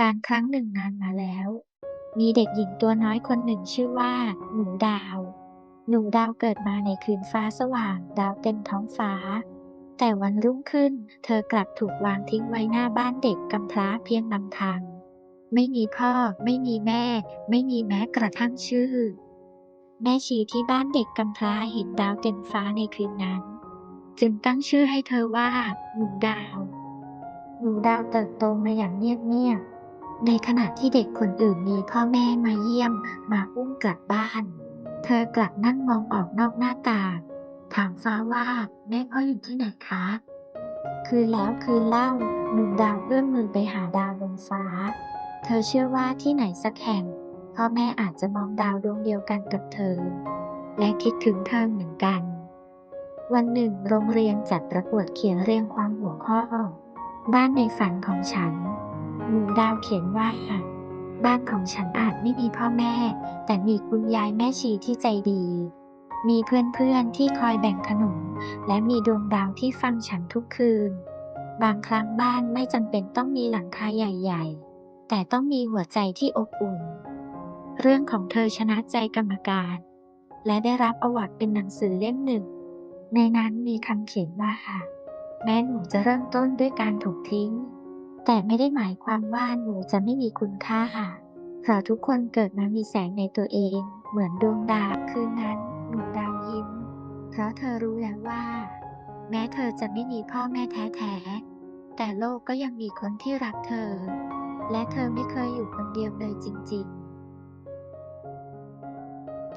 การณ์ครั้งหนึ่งนานมาแล้ว มีเด็กหญิงตัวน้อยคนหนึ่งชื่อว่า หนูดาว หนูดาวเกิดมาในคืนฟ้าสว่าง ดาวเต็มท้องฟ้า แต่วันรุ่งขึ้น เธอกลับถูกวางทิ้งไว้หน้าบ้านเด็กกำพร้าเพียงลำพัง ไม่มีพ่อ ไม่มีแม่ ไม่มีแม้กระทั่งชื่อ แม่ชีที่บ้านเด็กกำพร้าเห็นดาวเต็มฟ้าในคืนนั้น จึงตั้งชื่อให้เธอว่า หนูดาวหนูดาวเติบโตมาอย่างเงียบๆ ในขณะที่เด็กคนอื่นมีพ่อแม่มาเยี่ยมมาอุ้มกลับบ้าน เธอกลับนั่งมองออกนอกหน้าต่างถามฟ้าว่าแม่พ่ออยู่ที่ไหนคะ คืนแล้วคืนเล่าหนูดาวเอื้อมมือไปหาดาวบนฟ้า เธอเชื่อว่าที่ไหนสักแห่งพ่อแม่อาจจะมองดาวดวงเดียวกันกับเธอ และคิดถึงเธอเหมือนกัน วันหนึ่งโรงเรียนจัดประกวดเขียนเรียงความหัวข้อ บ้านในฝันของฉัน ดาวเขียนว่าบ้านของฉันอาจไม่มีพ่อแม่ แต่มีคุณยายแม่ชีที่ใจดี มีเพื่อนๆที่คอยแบ่งขนม และมีดวงดาวที่ฟังฉันทุกคืน บางครั้งบ้านไม่จำเป็นต้องมีหลังคาใหญ่ๆ แต่ต้องมีหัวใจที่อบอุ่น เรื่องของเธอชนะใจกรรมการ และได้รับอวอร์ดเป็นหนังสือเล่มหนึ่ง ในนั้นมีคำเขียนว่าแม้หนูจะเริ่มต้นด้วยการถูกทิ้ง แต่ไม่ได้หมายความว่าหนูจะไม่มีคุณค่าเพราะทุกคนเกิดมามีแสงในตัวเอง เหมือนดวงดาวคืนนั้นหนูดาวยิ้ม เพราะเธอรู้แล้วว่า แม้เธอจะไม่มีพ่อแม่แท้ๆ แต่โลกก็ยังมีคนที่รักเธอ และเธอไม่เคยอยู่คนเดียวเลยจริง ๆ